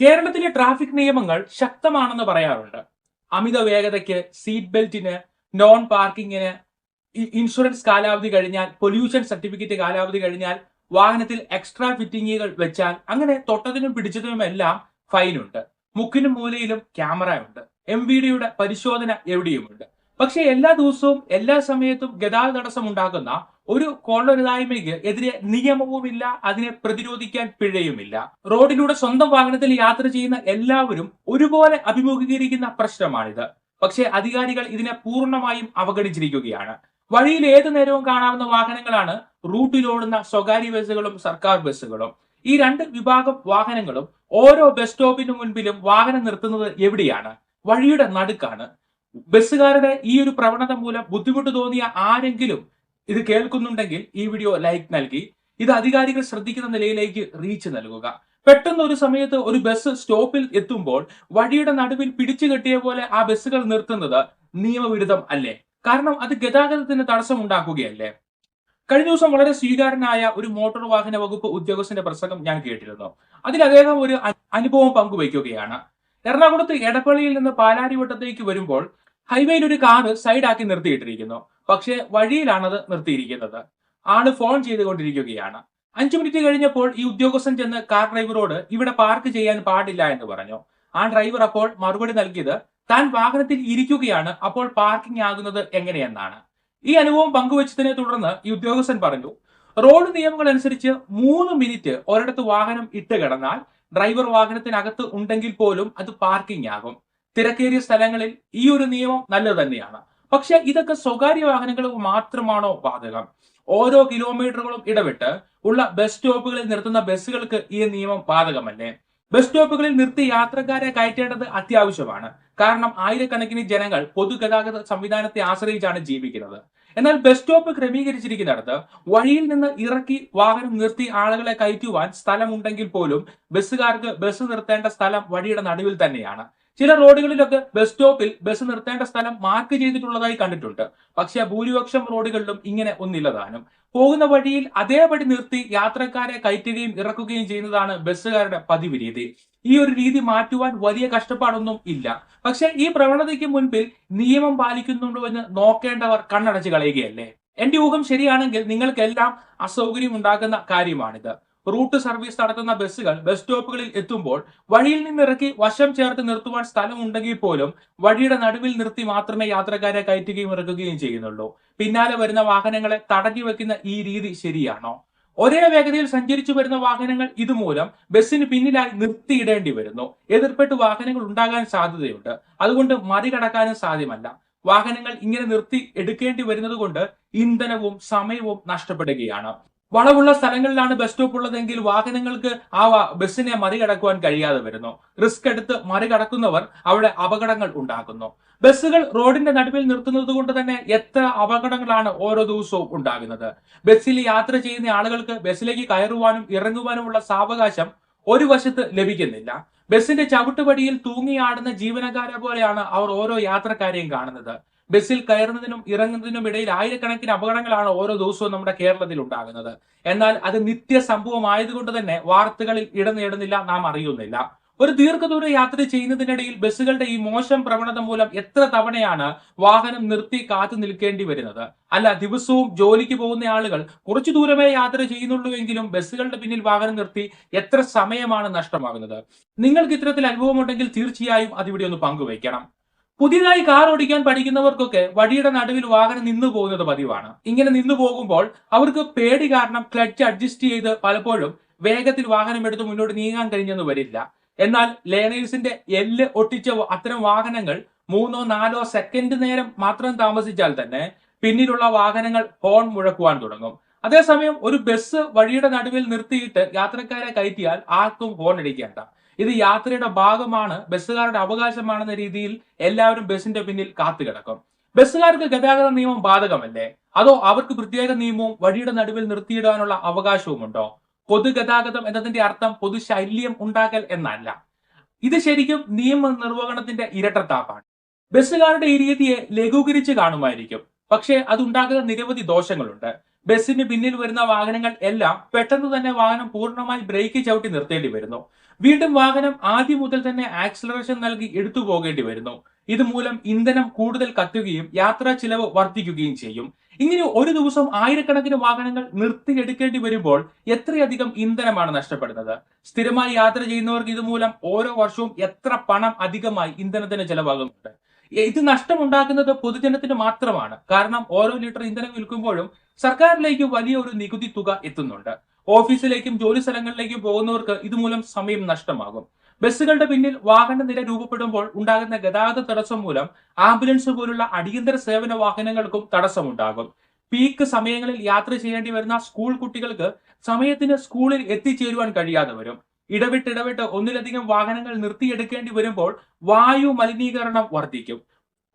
കേരളത്തിലെ ട്രാഫിക് നിയമങ്ങൾ ശക്തമാണെന്ന് പറയാറുണ്ട്. അമിത വേഗതയ്ക്ക് സീറ്റ് ബെൽറ്റിന് നോൺ പാർക്കിങ്ങിന് ഇൻഷുറൻസ് കാലാവധി കഴിഞ്ഞാൽ പൊല്യൂഷൻ സർട്ടിഫിക്കറ്റ് കാലാവധി കഴിഞ്ഞാൽ വാഹനത്തിൽ എക്സ്ട്രാ ഫിറ്റിങ്ങുകൾ വെച്ചാൽ അങ്ങനെ തൊട്ടതിനും പിടിച്ചതിനും എല്ലാം ഫൈനുണ്ട് മുക്കിനും മൂലയിലും ക്യാമറ ഉണ്ട്. എം വി ഡിയുടെ പരിശോധന എവിടെയുമുണ്ട്? പക്ഷെ എല്ലാ ദിവസവും എല്ലാ സമയത്തും ഗതാഗത തടസ്സം ഉണ്ടാക്കുന്ന ഒരു കൊള്ളരുതായ്മയ്ക്ക് എതിരെ നിയമവുമില്ല അതിനെ പ്രതിരോധിക്കാൻ പിഴയുമില്ല. റോഡിലൂടെ സ്വന്തം വാഹനത്തിൽ യാത്ര ചെയ്യുന്ന എല്ലാവരും ഒരുപോലെ അഭിമുഖീകരിക്കുന്ന പ്രശ്നമാണിത്. പക്ഷേ അധികാരികൾ ഇതിനെ പൂർണമായും അവഗണിച്ചിരിക്കുകയാണ്. വഴിയിൽ ഏതു നേരവും കാണാവുന്ന വാഹനങ്ങളാണ് റൂട്ടിലോടുന്ന സ്വകാര്യ ബസ്സുകളും സർക്കാർ ബസ്സുകളും. ഈ രണ്ട് വിഭാഗം വാഹനങ്ങളും ഓരോ ബസ് സ്റ്റോപ്പിന് മുൻപിലും വാഹനം നിർത്തുന്നത് എവിടെയാണ്? വഴിയുടെ നടുക്കാണ്. ബസ്സുകാരുടെ ഈ ഒരു പ്രവണത മൂലം ബുദ്ധിമുട്ട് തോന്നിയ ആരെങ്കിലും ഇത് കേൾക്കുന്നുണ്ടെങ്കിൽ ഈ വീഡിയോ ലൈക്ക് നൽകി. ഇത് അധികാരികൾ ശ്രദ്ധിക്കുന്ന നിലയിലേക്ക് റീച്ച് നൽകുക. പെട്ടെന്ന് ഒരു സമയത്ത് ഒരു ബസ് സ്റ്റോപ്പിൽ എത്തുമ്പോൾ വഴിയുടെ നടുവിൽ പിടിച്ചു കെട്ടിയ പോലെ ആ ബസ്സുകൾ നിർത്തുന്നത് നിയമവിരുദ്ധം അല്ലേ? കാരണം അത് ഗതാഗതത്തിന് തടസ്സം ഉണ്ടാക്കുകയല്ലേ കഴിഞ്ഞ ദിവസം വളരെ സ്വീകാരനായ ഒരു മോട്ടോർ വാഹന വകുപ്പ് ഉദ്യോഗസ്ഥന്റെ പ്രസംഗം ഞാൻ കേട്ടിരുന്നു. അതിൽ അദ്ദേഹം ഒരു അനുഭവം പങ്കുവയ്ക്കുകയാണ്. എറണാകുളത്ത് എടപ്പള്ളിയിൽ നിന്ന് പാലാരിവട്ടത്തേക്ക് വരുമ്പോൾ ഹൈവേയിൽ ഒരു കാറ് സൈഡാക്കി നിർത്തിയിട്ടിരിക്കുന്നു. പക്ഷേ വഴിയിലാണത് നിർത്തിയിരിക്കുന്നത്. ആൾ ഫോൺ ചെയ്തുകൊണ്ടിരിക്കുകയാണ്. അഞ്ചു മിനിറ്റ് കഴിഞ്ഞപ്പോൾ ഈ ഉദ്യോഗസ്ഥൻ ചെന്ന് കാർ ഡ്രൈവറോട് ഇവിടെ പാർക്ക് ചെയ്യാൻ പാടില്ല എന്ന് പറഞ്ഞു. ആ ഡ്രൈവർ അപ്പോൾ മറുപടി നൽകിയത് താൻ വാഹനത്തിൽ ഇരിക്കുകയാണ് അപ്പോൾ പാർക്കിംഗ് ആകുന്നത് എങ്ങനെയെന്നാണ്. ഈ അനുഭവം പങ്കുവച്ചതിനെ തുടർന്ന് ഈ ഉദ്യോഗസ്ഥൻ പറഞ്ഞു റോഡ് നിയമങ്ങൾ അനുസരിച്ച് മൂന്ന് മിനിറ്റ് ഒരിടത്ത് വാഹനം ഇട്ട് കിടന്നാൽ ഡ്രൈവർ വാഹനത്തിനകത്ത് ഉണ്ടെങ്കിൽ പോലും അത് പാർക്കിംഗ് ആകും. തിരക്കേറിയ സ്ഥലങ്ങളിൽ ഈ ഒരു നിയമം നല്ലത് തന്നെയാണ്. പക്ഷെ ഇതൊക്കെ സ്വകാര്യ വാഹനങ്ങൾക്ക് മാത്രമാണോ ബാധകം? ഓരോ കിലോമീറ്ററുകളും ഇടവിട്ട് ഉള്ള ബസ് സ്റ്റോപ്പുകളിൽ നിർത്തുന്ന ബസ്സുകൾക്ക് ഈ നിയമം ബാധകമല്ലേ? ബസ് സ്റ്റോപ്പുകളിൽ നിർത്തി യാത്രക്കാരെ കയറ്റേണ്ടത് അത്യാവശ്യമാണ്. കാരണം ആയിരക്കണക്കിന് ജനങ്ങൾ പൊതുഗതാഗത സംവിധാനത്തെ ആശ്രയിച്ചാണ് ജീവിക്കുന്നത്. എന്നാൽ ബസ് സ്റ്റോപ്പ് ക്രമീകരിച്ചിരിക്കുന്നിടത്ത് വഴിയിൽ നിന്ന് ഇറക്കി വാഹനം നിർത്തി ആളുകളെ കയറ്റുവാൻ സ്ഥലമുണ്ടെങ്കിൽ പോലും ബസ്സുകാർക്ക് ബസ് നിർത്തേണ്ട സ്ഥലം വഴിയുടെ നടുവിൽ തന്നെയാണ്. ചില റോഡുകളിലൊക്കെ ബസ് സ്റ്റോപ്പിൽ ബസ് നിർത്തേണ്ട സ്ഥലം മാർക്ക് ചെയ്തിട്ടുള്ളതായി കണ്ടിട്ടുണ്ട്. പക്ഷേ ഭൂരിപക്ഷം റോഡുകളിലും ഇങ്ങനെ ഒന്നില്ലതാനും പോകുന്ന വഴിയിൽ അതേപടി നിർത്തി യാത്രക്കാരെ കയറ്റുകയും ഇറക്കുകയും ചെയ്യുന്നതാണ് ബസ്സുകാരുടെ പതിവ് രീതി ഈ ഒരു രീതി മാറ്റുവാൻ വലിയ കഷ്ടപ്പാടൊന്നും ഇല്ല. പക്ഷെ ഈ പ്രവണതയ്ക്ക് മുൻപിൽ നിയമം പാലിക്കുന്നുണ്ടോ എന്ന് നോക്കേണ്ടവർ കണ്ണടച്ച് കളയുകയല്ലേ? എന്റെ ഊഹം ശരിയാണെങ്കിൽ നിങ്ങൾക്കെല്ലാം അസൗകര്യം ഉണ്ടാക്കുന്ന കാര്യമാണിത്. റൂട്ട് സർവീസ് നടത്തുന്ന ബസ്സുകൾ ബസ് സ്റ്റോപ്പുകളിൽ എത്തുമ്പോൾ വഴിയിൽ നിന്നിറക്കി വശം ചേർത്ത് നിർത്തുവാൻ സ്ഥലമുണ്ടെങ്കിൽ പോലും വഴിയുടെ നടുവിൽ നിർത്തി മാത്രമേ യാത്രക്കാരെ കയറ്റുകയും ഇറക്കുകയും ചെയ്യുന്നുള്ളൂ. പിന്നാലെ വരുന്ന വാഹനങ്ങളെ തടഞ്ഞു വെക്കുന്ന ഈ രീതി ശരിയാണോ? ഒരേ വേഗതയിൽ സഞ്ചരിച്ചു വരുന്ന വാഹനങ്ങൾ ഇതുമൂലം ബസ്സിന് പിന്നിലായി നിർത്തിയിടേണ്ടി വരുന്നു. എതിർപ്പെട്ട് വാഹനങ്ങൾ ഉണ്ടാകാൻ സാധ്യതയുണ്ട്. അതുകൊണ്ട് മറികടക്കാനും സാധ്യമല്ല. വാഹനങ്ങൾ ഇങ്ങനെ നിർത്തി എടുക്കേണ്ടി വരുന്നത് കൊണ്ട് ഇന്ധനവും സമയവും നഷ്ടപ്പെടുകയാണ്. വളവുള്ള സ്ഥലങ്ങളിലാണ് ബസ് സ്റ്റോപ്പ് ഉള്ളതെങ്കിൽ വാഹനങ്ങൾക്ക് ആ ബസ്സിനെ മറികടക്കുവാൻ കഴിയാതെ വരുന്നു. റിസ്ക് എടുത്ത് മറികടക്കുന്നവർ അവിടെ അപകടങ്ങൾ ഉണ്ടാക്കുന്നു. ബസ്സുകൾ റോഡിന്റെ നടുവിൽ നിർത്തുന്നത് കൊണ്ട് തന്നെ എത്ര അപകടങ്ങളാണ് ഓരോ ദിവസവും ഉണ്ടാകുന്നത്. ബസ്സിൽ യാത്ര ചെയ്യുന്ന ആളുകൾക്ക് ബസ്സിലേക്ക് കയറുവാനും ഇറങ്ങുവാനുമുള്ള സാവകാശം ഒരു വശത്ത് ലഭിക്കുന്നില്ല. ബസ്സിന്റെ ചവിട്ടുപടിയിൽ തൂങ്ങിയാടുന്ന ജീവനക്കാരെ പോലെയാണ് അവർ ഓരോ യാത്രക്കാരെയും കാണുന്നത്. ബസ്സിൽ കയറുന്നതിനും ഇറങ്ങുന്നതിനും ഇടയിൽ ആയിരക്കണക്കിന് അപകടങ്ങളാണ് ഓരോ ദിവസവും നമ്മുടെ കേരളത്തിൽ ഉണ്ടാകുന്നത്. എന്നാൽ അത് നിത്യ സംഭവമായതുകൊണ്ട് തന്നെ വാർത്തകളിൽ ഇടം നേടുന്നില്ല നാം അറിയുന്നില്ല. ഒരു ദീർഘദൂര യാത്ര ചെയ്യുന്നതിനിടയിൽ ബസ്സുകളുടെ ഈ മോശം പ്രവണത മൂലം എത്ര തവണയാണ് വാഹനം നിർത്തി കാത്തു നിൽക്കേണ്ടി വരുന്നത്? അല്ല ദിവസവും ജോലിക്ക് പോകുന്ന ആളുകൾ കുറച്ചു ദൂരമേ യാത്ര ചെയ്യുന്നുള്ളൂവെങ്കിലും ബസ്സുകളുടെ പിന്നിൽ വാഹനം നിർത്തി എത്ര സമയമാണ് നഷ്ടമാകുന്നത്? നിങ്ങൾക്ക് ഇത്തരത്തിൽ അനുഭവമുണ്ടെങ്കിൽ തീർച്ചയായും അതിവിടെ ഒന്ന് പങ്കുവയ്ക്കണം. പുതിയതായി കാർ ഓടിക്കാൻ പഠിക്കുന്നവർക്കൊക്കെ വഴിയുടെ നടുവിൽ വാഹനം നിന്നു പോകുന്നത് പതിവാണ്. ഇങ്ങനെ നിന്നു പോകുമ്പോൾ അവർക്ക് പേടി കാരണം ക്ലച്ച് അഡ്ജസ്റ്റ് ചെയ്ത് പലപ്പോഴും വേഗത്തിൽ വാഹനം എടുത്ത് മുന്നോട്ട് നീങ്ങാൻ കഴിഞ്ഞെന്ന് വരില്ല. എന്നാൽ ലേണേഴ്സിന്റെ എല്ല് ഒട്ടിച്ച അത്തരം വാഹനങ്ങൾ മൂന്നോ നാലോ സെക്കൻഡ് നേരം മാത്രം താമസിച്ചാൽ തന്നെ പിന്നിലുള്ള വാഹനങ്ങൾ ഹോൺ മുഴക്കുവാൻ തുടങ്ങും. അതേസമയം ഒരു ബസ് വഴിയുടെ നടുവിൽ നിർത്തിയിട്ട് യാത്രക്കാരെ കയറ്റിയാൽ ആർക്കും ഹോൺ അടിക്കേണ്ട. ഇത് യാത്രയുടെ ഭാഗമാണ് ബസ്സുകാരുടെ അവകാശമാണെന്ന രീതിയിൽ എല്ലാവരും ബസ്സിന്റെ പിന്നിൽ കാത്തു കിടക്കും. ബസ്സുകാർക്ക് ഗതാഗത നിയമം ബാധകമല്ലേ? അതോ അവർക്ക് പ്രത്യേക നിയമവും വഴിയുടെ നടുവിൽ നിർത്തിയിടാനുള്ള അവകാശവുമുണ്ടോ? പൊതുഗതാഗതം എന്നതിന്റെ അർത്ഥം പൊതുശല്യം ഉണ്ടാക്കൽ എന്നല്ല. ഇത് ശരിക്കും നിയമ നിർവഹണത്തിന്റെ ഇരട്ടത്താപ്പാണ്. ബസ്സുകാരുടെ ഈ രീതിയെ ലഘൂകരിച്ച് കാണുമായിരിക്കും. പക്ഷേ അതുണ്ടാകുന്ന നിരവധി ദോഷങ്ങളുണ്ട്. ബസ്സിന് പിന്നിൽ വരുന്ന വാഹനങ്ങൾ എല്ലാം പെട്ടെന്ന് തന്നെ വാഹനം പൂർണമായി ബ്രേക്ക് ചവിട്ടി നിർത്തേണ്ടി വരുന്നു. വീണ്ടും വാഹനം ആദ്യം മുതൽ തന്നെ ആക്സിലറേഷൻ നൽകി എടുത്തു പോകേണ്ടി വരുന്നു. ഇതുമൂലം ഇന്ധനം കൂടുതൽ കത്തുകയും യാത്രാ ചിലവ് വർദ്ധിക്കുകയും ചെയ്യും. ഇങ്ങനെ ഒരു ദിവസം ആയിരക്കണക്കിന് വാഹനങ്ങൾ നിർത്തിയെടുക്കേണ്ടി വരുമ്പോൾ എത്രയധികം ഇന്ധനമാണ് നഷ്ടപ്പെടുന്നത്? സ്ഥിരമായി യാത്ര ചെയ്യുന്നവർക്ക് ഇതുമൂലം ഓരോ വർഷവും എത്ര പണം അധികമായി ഇന്ധനത്തിന് ചെലവാകുന്നുണ്ട്? ഇത് നഷ്ടമുണ്ടാക്കുന്നത് പൊതുജനത്തിന് മാത്രമാണ്. കാരണം ഓരോ ലിറ്റർ ഇന്ധനം വിൽക്കുമ്പോഴും സർക്കാരിലേക്ക് വലിയ ഒരു നികുതി തുക എത്തുന്നുണ്ട്. ഓഫീസിലേക്കും ജോലി സ്ഥലങ്ങളിലേക്കും പോകുന്നവർക്ക് ഇതുമൂലം സമയം നഷ്ടമാകും. ബസ്സുകളുടെ പിന്നിൽ വാഹന നിര രൂപപ്പെടുമ്പോൾ ഉണ്ടാകുന്ന ഗതാഗത തടസ്സം മൂലം ആംബുലൻസ് പോലുള്ള അടിയന്തര സേവന വാഹനങ്ങൾക്കും തടസ്സമുണ്ടാകും. പീക്ക് സമയങ്ങളിൽ യാത്ര ചെയ്യേണ്ടി വരുന്ന സ്കൂൾ കുട്ടികൾക്ക് സമയത്തിന് സ്കൂളിൽ എത്തിച്ചേരുവാൻ കഴിയാതെ വരും. ഇടവിട്ട് ഇടവിട്ട് ഒന്നിലധികം വാഹനങ്ങൾ നിർത്തിയെടുക്കേണ്ടി വരുമ്പോൾ വായു മലിനീകരണം വർദ്ധിക്കും.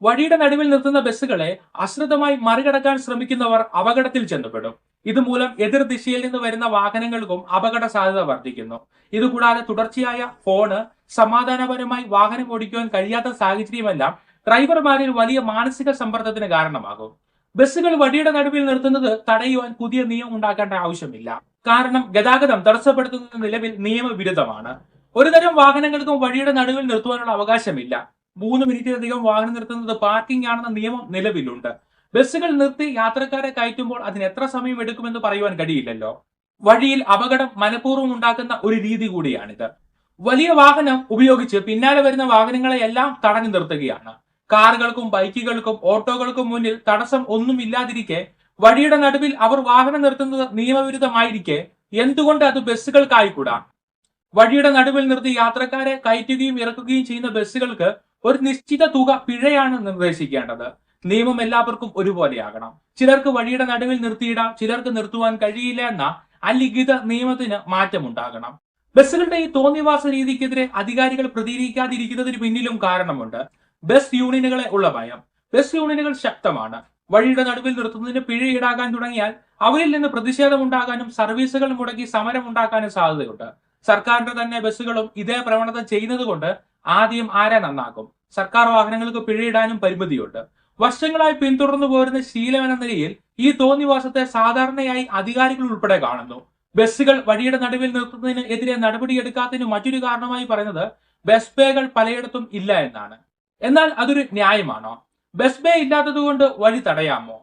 വഴിയുടെ നടുവിൽ നിർത്തുന്ന ബസ്സുകളെ അശ്രദ്ധമായി മറികടക്കാൻ ശ്രമിക്കുന്നവർ അപകടത്തിൽ ചെന്നപ്പെടും. ഇതുമൂലം എതിർ ദിശയിൽ നിന്ന് വരുന്ന വാഹനങ്ങൾക്കും അപകട സാധ്യത വർദ്ധിക്കുന്നു. ഇതുകൂടാതെ തുടർച്ചയായ ഫോണ് സമാധാനപരമായി വാഹനം ഓടിക്കുവാൻ കഴിയാത്ത സാഹചര്യമെല്ലാം ഡ്രൈവർമാരിൽ വലിയ മാനസിക സമ്മർദ്ദത്തിന് കാരണമാകും. ബസ്സുകൾ വഴിയുടെ നടുവിൽ നിർത്തുന്നത് തടയുവാൻ പുതിയ നിയമം ഉണ്ടാക്കേണ്ട ആവശ്യമില്ല. കാരണം ഗതാഗതം തടസ്സപ്പെടുത്തുന്നത് നിലവിൽ നിയമവിരുദ്ധമാണ്. ഒരുതരം വാഹനങ്ങൾക്കും വഴിയുടെ നടുവിൽ നിർത്തുവാനുള്ള അവകാശമില്ല. മൂന്ന് മിനിറ്റിലധികം വാഹനം നിർത്തുന്നത് പാർക്കിംഗ് ആണെന്ന നിയമം നിലവിലുണ്ട്. ബസ്സുകൾ നിർത്തി യാത്രക്കാരെ കയറ്റുമ്പോൾ അതിന് എത്ര സമയം എടുക്കുമെന്ന് പറയുവാൻ കഴിയില്ലല്ലോ. വഴിയിൽ അപകടം മനഃപൂർവം ഉണ്ടാക്കുന്ന ഒരു രീതി കൂടിയാണിത്. വലിയ വാഹനം ഉപയോഗിച്ച് പിന്നാലെ വരുന്ന വാഹനങ്ങളെയെല്ലാം തടഞ്ഞു നിർത്തുകയാണ്. കാറുകൾക്കും ബൈക്കുകൾക്കും ഓട്ടോകൾക്കും മുന്നിൽ തടസ്സം ഒന്നുമില്ലാതിരിക്കെ വഴിയുടെ നടുവിൽ അവർ വാഹനം നിർത്തുന്നത് നിയമവിരുദ്ധമായിരിക്കെ എന്തുകൊണ്ട് അത് ബസ്സുകൾക്കായിക്കൂടാ വഴിയുടെ നടുവിൽ നിർത്തി യാത്രക്കാരെ കയറ്റുകയും ഇറക്കുകയും ചെയ്യുന്ന ബസ്സുകൾക്ക് ഒരു നിശ്ചിത തുക പിഴയാണ് നിർദ്ദേശിക്കേണ്ടത്. നിയമം എല്ലാവർക്കും ഒരുപോലെയാകണം. ചിലർക്ക് വഴിയുടെ നടുവിൽ നിർത്തിയിടാം ചിലർക്ക് നിർത്തുവാൻ കഴിയില്ല എന്ന അലിഖിത നിയമത്തിന് മാറ്റമുണ്ടാകണം. ബസ്സുകളുടെ ഈ തോന്നിവാസ രീതിക്കെതിരെ അധികാരികൾ പ്രതികരിക്കാതിരിക്കുന്നതിന് പിന്നിലും കാരണമുണ്ട്. ബസ് യൂണിയനുകളെ ഉള്ള ഭയം. ബസ് യൂണിയനുകൾ ശക്തമാണ്. വഴിയുടെ നടുവിൽ നിർത്തുന്നതിന് പിഴ ഈടാക്കാൻ തുടങ്ങിയാൽ അവരിൽ നിന്ന് പ്രതിഷേധമുണ്ടാകാനും സർവീസുകൾ മുടക്കി സമരം ഉണ്ടാക്കാനും സാധ്യതയുണ്ട്. സർക്കാരിന്റെ തന്നെ ബസ്സുകളും ഇതേ പ്രവണത ചെയ്യുന്നതുകൊണ്ട് ആദ്യം ആരെ നന്നാക്കും? സർക്കാർ വാഹനങ്ങൾക്ക് പിഴയിടാനും പരിമിതിയുണ്ട്. വർഷങ്ങളായി പിന്തുടർന്നു പോരുന്ന ശീലമെന്ന നിലയിൽ ഈ തോന്നിവാസത്തെ സാധാരണയായി അധികാരികൾ ഉൾപ്പെടെ കാണുന്നു. ബസ്സുകൾ വഴിയുടെ നടുവിൽ നിർത്തുന്നതിന് എതിരെ നടപടിയെടുക്കാത്തതിന് മറ്റൊരു കാരണമായി പറയുന്നത് ബസ് പേകൾ പലയിടത്തും ഇല്ല എന്നാണ്. എന്നാൽ അതൊരു ന്യായമാണോ? ബസ് ബേ ഇല്ലാത്തതുകൊണ്ട് വഴി തടയാമോ?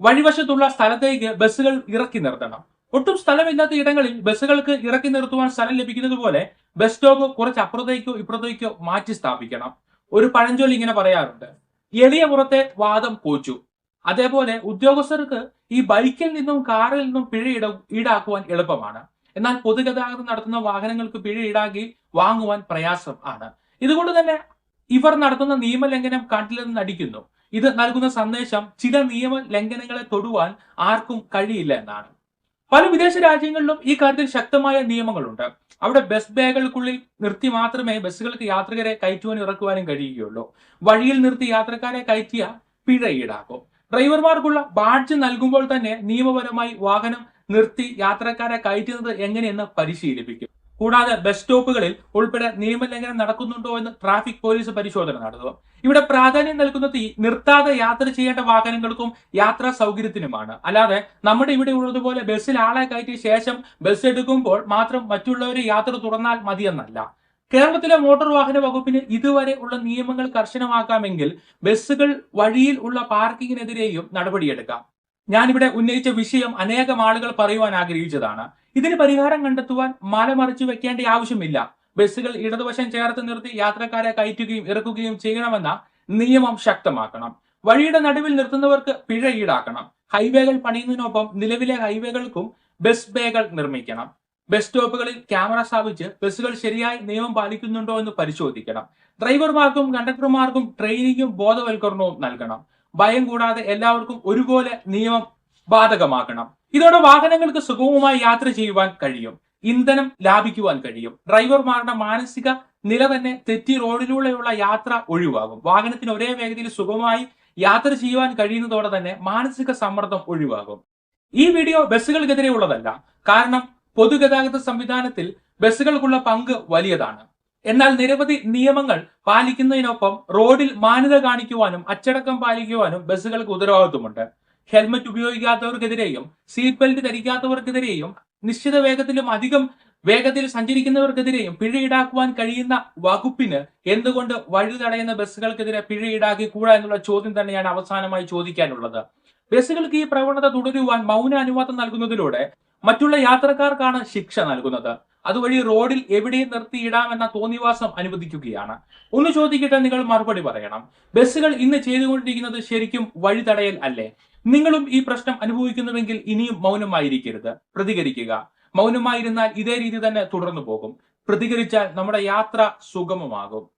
വഴിവശത്തുള്ള സ്ഥലത്തേക്ക് ബസ്സുകൾ ഇറക്കി നിർത്തണം. ഒട്ടും സ്ഥലമില്ലാത്ത ഇടങ്ങളിൽ ബസ്സുകൾക്ക് ഇറക്കി നിർത്തുവാൻ സ്ഥലം ലഭിക്കുന്നത് പോലെ ബസ് സ്റ്റോപ്പ് കുറച്ച് അപ്പുറത്തേക്കോ ഇപ്പുറത്തേക്കോ മാറ്റി സ്ഥാപിക്കണം. ഒരു പഴഞ്ചൊല്ലി ഇങ്ങനെ പറയാറുണ്ട്. എളിയ പുറത്തെ വാദം കോച്ചു അതേപോലെ ഉദ്യോഗസ്ഥർക്ക് ഈ ബൈക്കിൽ നിന്നും കാറിൽ നിന്നും പിഴ ഇട ഈടാക്കുവാൻ എളുപ്പമാണ്. എന്നാൽ പൊതുഗതാഗതം നടത്തുന്ന വാഹനങ്ങൾക്ക് പിഴ ഈടാക്കി വാങ്ങുവാൻ പ്രയാസം ആണ്. ഇതുകൊണ്ട് തന്നെ ഇവർ നടത്തുന്ന നിയമലംഘനം കാട്ടിലെന്ന് നടിക്കുന്നു. ഇത് നൽകുന്ന സന്ദേശം ചില നിയമ ലംഘനങ്ങളെ തൊടുവാൻ ആർക്കും കഴിയില്ല എന്നാണ്. പല വിദേശ രാജ്യങ്ങളിലും ഈ കാര്യത്തിൽ ശക്തമായ നിയമങ്ങളുണ്ട്. അവിടെ ബസ് ബാഗുകൾക്കുള്ളിൽ നിർത്തി മാത്രമേ ബസ്സുകൾക്ക് യാത്രികരെ കയറ്റുവാനും ഇറക്കുവാനും കഴിയുകയുള്ളൂ. വഴിയിൽ നിർത്തി യാത്രക്കാരെ കയറ്റിയ പിഴ ഈടാക്കും. ഡ്രൈവർമാർക്കുള്ള ബാഡ്ജ് നൽകുമ്പോൾ തന്നെ നിയമപരമായി വാഹനം നിർത്തി യാത്രക്കാരെ കയറ്റുന്നത് എങ്ങനെയെന്ന് പരിശീലിപ്പിക്കും. കൂടാതെ ബസ് സ്റ്റോപ്പുകളിൽ ഉൾപ്പെടെ നിയമലംഘനം നടക്കുന്നുണ്ടോ എന്ന് ട്രാഫിക് പോലീസ് പരിശോധന നടത്തും. ഇവിടെ പ്രാധാന്യം നൽകുന്നത് നിർത്താതെ യാത്ര ചെയ്യേണ്ട വാഹനങ്ങൾക്കും യാത്രാ സൗകര്യത്തിനുമാണ്. അല്ലാതെ നമ്മുടെ ഇവിടെ ഉള്ളതുപോലെ ബസ്സിൽ ആളെ കയറ്റിയ ശേഷം ബസ് എടുക്കുമ്പോൾ മാത്രം മറ്റുള്ളവർ യാത്ര തുറന്നാൽ മതിയെന്നല്ല. കേരളത്തിലെ മോട്ടോർ വാഹന വകുപ്പിന് ഇതുവരെ ഉള്ള നിയമങ്ങൾ കർശനമാക്കാമെങ്കിൽ ബസ്സുകൾ വഴിയിൽ ഉള്ള പാർക്കിങ്ങിനെതിരെയും നടപടിയെടുക്കാം. ഞാനിവിടെ ഉന്നയിച്ച വിഷയം അനേകം ആളുകൾ പറയുവാൻ ആഗ്രഹിച്ചതാണ്. ഇതിന് പരിഹാരം കണ്ടെത്തുവാൻ മലമറിച്ചു വെക്കേണ്ട ആവശ്യമില്ല. ബസ്സുകൾ ഇടതുവശം ചേർത്ത് നിർത്തി യാത്രക്കാരെ കയറ്റുകയും ഇറക്കുകയും ചെയ്യണമെന്ന നിയമം ശക്തമാക്കണം. വഴിയുടെ നടുവിൽ നിർത്തുന്നവർക്ക് പിഴ ഈടാക്കണം. ഹൈവേകൾ പണിയുന്നതിനൊപ്പം നിലവിലെ ഹൈവേകൾക്കും ബസ് ബേകൾ നിർമ്മിക്കണം. ബസ് സ്റ്റോപ്പുകളിൽ ക്യാമറ സ്ഥാപിച്ച് ബസ്സുകൾ ശരിയായി നിയമം പാലിക്കുന്നുണ്ടോ എന്ന് പരിശോധിക്കണം. ഡ്രൈവർമാർക്കും കണ്ടക്ടർമാർക്കും ട്രെയിനിങ്ങും ബോധവൽക്കരണവും നൽകണം. ഭയം കൂടാതെ എല്ലാവർക്കും ഒരുപോലെ നിയമം ബാധകമാക്കണം ഇതോടെ വാഹനങ്ങൾക്ക് സുഗമമായി യാത്ര ചെയ്യുവാൻ കഴിയും. ഇന്ധനം ലാഭിക്കുവാൻ കഴിയും. ഡ്രൈവർമാരുടെ മാനസിക നില തന്നെ തെറ്റി റോഡിലൂടെയുള്ള യാത്ര ഒഴിവാകും. വാഹനത്തിന് ഒരേ വേഗതയിൽ സുഗമമായി യാത്ര ചെയ്യുവാൻ കഴിയുന്നതോടെ തന്നെ മാനസിക സമ്മർദ്ദം ഒഴിവാകും. ഈ വീഡിയോ ബസ്സുകൾക്കെതിരെ ഉള്ളതല്ല. കാരണം പൊതുഗതാഗത സംവിധാനത്തിൽ ബസ്സുകൾക്കുള്ള പങ്ക് വലിയതാണ്. എന്നാൽ നിരവധി നിയമങ്ങൾ പാലിക്കുന്നതിനൊപ്പം റോഡിൽ മാന്യത കാണിക്കുവാനും അച്ചടക്കം പാലിക്കുവാനും ബസ്സുകൾക്ക് ഉത്തരവാദിത്വമുണ്ട്. ഹെൽമറ്റ് ഉപയോഗിക്കാത്തവർക്കെതിരെയും സീറ്റ് ബെൽറ്റ് ധരിക്കാത്തവർക്കെതിരെയും നിശ്ചിത വേഗത്തിലും അധികം വേഗത്തിൽ സഞ്ചരിക്കുന്നവർക്കെതിരെയും പിഴ ഈടാക്കുവാൻ കഴിയുന്ന വകുപ്പിന് എന്തുകൊണ്ട് വഴി തടയുന്ന ബസ്സുകൾക്കെതിരെ പിഴ ഈടാക്കി കൂടാ എന്നുള്ള ചോദ്യം തന്നെയാണ് അവസാനമായി ചോദിക്കാനുള്ളത്. ബസ്സുകൾക്ക് ഈ പ്രവണത തുടരുവാൻ മൗന അനുവാദം നൽകുന്നതിലൂടെ മറ്റുള്ള യാത്രക്കാർക്കാണ് ശിക്ഷ നൽകുന്നത്. അതുവഴി റോഡിൽ എവിടെയും നിർത്തിയിടാമെന്ന തോന്നിവാസം അനുവദിക്കുകയാണ്. ഒന്ന് ചോദിക്കട്ടെ നിങ്ങൾ മറുപടി പറയണം. ബസ്സുകൾ ഇന്ന് ചെയ്തുകൊണ്ടിരിക്കുന്നത് ശരിക്കും വഴി തടയൽ അല്ലേ? നിങ്ങളും ഈ പ്രശ്നം അനുഭവിക്കുന്നുവെങ്കിൽ ഇനിയും മൗനമായിരിക്കരുത്. പ്രതികരിക്കുക. മൗനമായിരുന്നാൽ ഇതേ രീതി തന്നെ തുടർന്നു പോകും. പ്രതികരിച്ചാൽ നമ്മുടെ യാത്ര സുഗമമാകും.